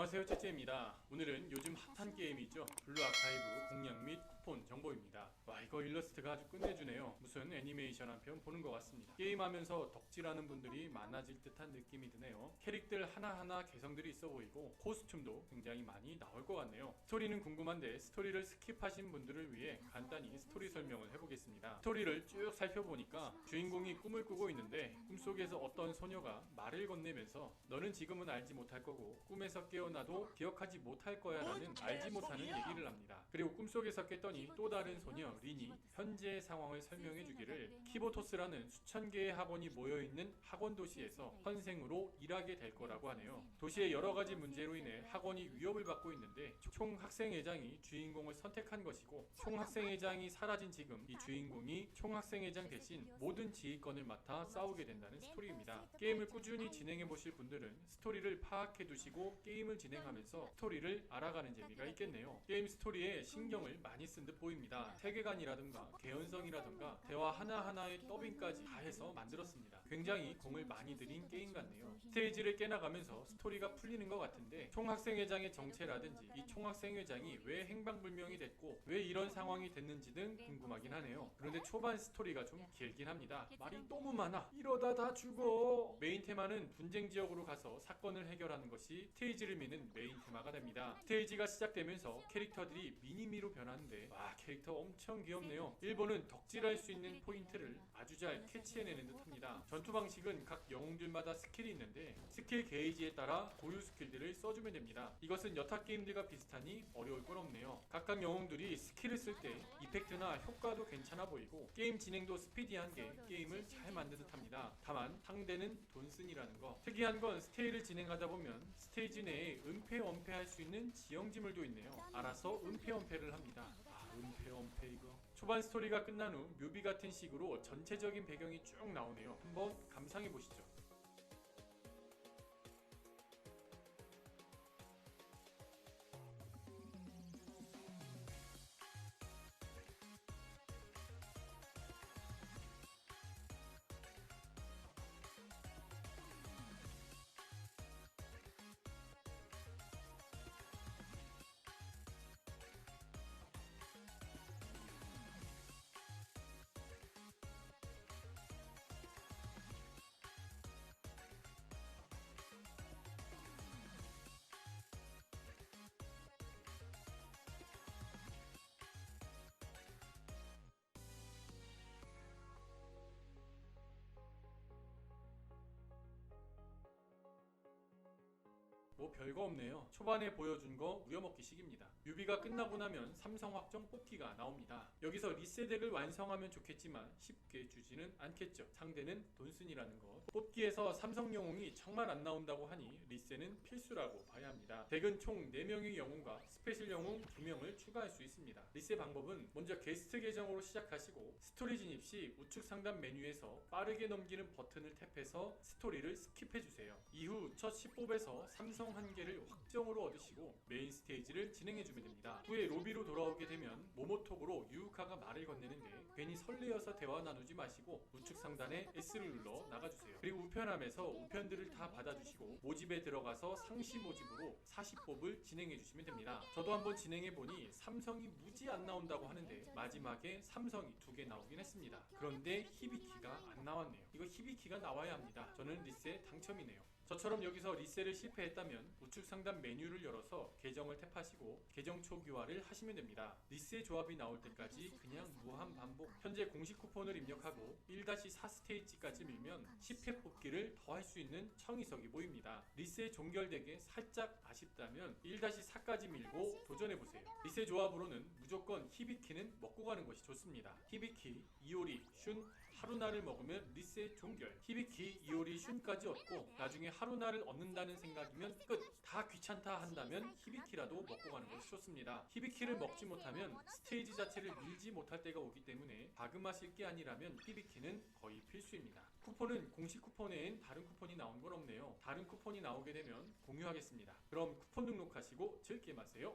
안녕하세요 째째입니다. 오늘은 요즘 핫한 게임이죠. 블루 아카이브 공략 및 쿠폰 정보입니다. 와 이거 일러스트가 아주 끝내주네요. 무슨 애니메이션 한 편 보는 것 같습니다. 게임하면서 덕질하는 분들이 많아질 듯한 느낌이 드네요. 캐릭들 하나하나 개성들이 있어 보이고 코스튬도 굉장히 많이 나올 것 같네요. 스토리는 궁금한데 스토리를 스킵하신 분들을 위해 간단히 스토리 설명을 해보겠습니다. 스토리를 쭉 살펴보니까 주인공이 꿈을 꾸고 있는데 꿈속에서 어떤 소녀가 말을 건네면서 너는 지금은 알지 못할 거고 꿈에서 깨어 나도 기억하지 못할 거야 라는 알지 못하는 얘기를 합니다. 그리고 꿈속에서 깼더니 또 다른 소녀 린이 현재의 상황을 설명해 주기를 키보토스라는 수천 개의 학원이 모여 있는 학원 도시에서 선생으로 일하게 될 거라고 하네요. 도시의 여러 가지 문제로 인해 학원이 위협을 받고 있는데 총 학생회장이 주인공을 선택한 것이고 총 학생회장이 사라진 지금 이 주인공이 총 학생회장 대신 모든 지휘권을 맡아 싸우게 된다는 스토리입니다. 게임을 꾸준히 진행해 보실 분들은 스토리를 파악해 두시고 게임을 진행하면서 스토리를 알아가는 재미가 있겠네요. 게임 스토리에 신경 을 많이 쓴 듯 보입니다. 세계관이라든가 개연성이라든가 대화 하나하나의 더빙까지 다 해서 만들었습니다. 굉장히 공을 많이 들인 게임 같네요. 스테이지를 깨나가면서 스토리가 풀리는 것 같은데 총학생회장의 정체라든지 이 총학생회장이 왜 행방불명이 됐고 왜 이런 상황이 됐는지 등 궁금하긴 하네요. 그런데 초반 스토리가 좀 길긴 합니다. 말이 너무 많아. 이러다 다 죽어. 메인 테마는 분쟁 지역으로 가서 사건을 해결하는 것이 스테이지를 미는 메인 테마가 됩니다. 스테이지가 시작되면서 캐릭터들이 미니미 로 변하는데 와 캐릭터 엄청 귀엽네요. 일본은 덕질할 수 있는 포인트를 아주 잘 캐치해내는 듯합니다. 전투 방식은 각 영웅들마다 스킬이 있는데 스킬 게이지에 따라 고유 스킬들을 써주면 됩니다. 이것은 여타 게임들과 비슷하니 어려울 건 없네요. 각각 영웅들이 스킬을 쓸 때 이펙트나 효과도 괜찮아 보이고 게임 진행도 스피디한 게 게임을 잘 만든 듯합니다. 다만 상대는 돈슨이라는 거. 특이한 건 스테이를 진행하다 보면 스테이지 내에 은폐 원폐할 수 있는 지형지물도 있네요. 알아서 은폐 원폐를 합니다. 아 은폐 원폐 이거. 초반 스토리가 끝난 후 뮤비 같은 식으로 전체적인 배경이 쭉 나오네요. 한번 감상해 보시죠. 뭐 별거 없네요. 초반에 보여준 거 우려먹기식입니다. 뮤비가 끝나고 나면 삼성 확정 뽑기가 나옵니다. 여기서 리세덱을 완성하면 좋겠지만 쉽게 주지는 않겠죠. 상대는 돈순이라는 것. 뽑기에서 삼성 영웅이 정말 안 나온다고 하니 리세는 필수라고 봐야 합니다. 덱은 총 4명의 영웅과 스페셜 영웅 2명을 추가할 수 있습니다. 리세 방법은 먼저 게스트 계정으로 시작하시고 스토리 진입 시 우측 상단 메뉴에서 빠르게 넘기는 버튼을 탭해서 스토리를 스킵해주세요. 이후 첫 10뽑에서 삼성 한 개를 확정으로 얻으시고 메인 스테이지를 진행해주면 됩니다. 후에 로비로 돌아오게 되면 모모톡으로 유우카가 말을 건네는데 괜히 설레어서 대화 나누지 마시고 우측 상단에 S를 눌러 나가주세요. 그리고 우편함에서 우편들을 다 받아주시고 모집에 들어가서 상시 모집으로 40뽑을 진행해주시면 됩니다. 저도 한번 진행해보니 삼성이 무지 안 나온다고 하는데 마지막에 삼성이 두 개 나오긴 했습니다. 그런데 히비키가 안 나왔네요. 이거 히비키가 나와야 합니다. 저는 리세 당첨이네요. 저처럼 여기서 리셋을 실패했다면 우측 상단 메뉴를 열어서 계정을 탭하시고 계정 초기화를 하시면 됩니다. 리셋 조합이 나올 때까지 그냥 무한 반복. 현재 공식 쿠폰을 입력하고 1-4 스테이지까지 밀면 10회 뽑기를 더 할 수 있는 청이석이 보입니다. 리셋 종결되게 살짝 아쉽다면 1-4까지 밀고 도전해보세요. 리셋 조합으로는 무조건 히비키는 먹고 가는 것이 좋습니다. 히비키, 이오리, 슌, 하루나를 먹으면 리셋 종결. 히비키, 이오리, 슌까지 얻고 나중에 하루나를 얻는다는 생각이면 끝. 다 귀찮다 한다면 히비키라도 먹고 가는 것이 좋습니다. 히비키를 먹지 못하면 스테이지 자체를 밀지 못할 때가 오기 때문에 바그마실 게 아니라면 히비키는 거의 필수입니다. 쿠폰은 공식 쿠폰 외엔 다른 쿠폰이 나온 건 없네요. 다른 쿠폰이 나오게 되면 공유하겠습니다. 그럼 쿠폰 등록하시고 즐게 마세요.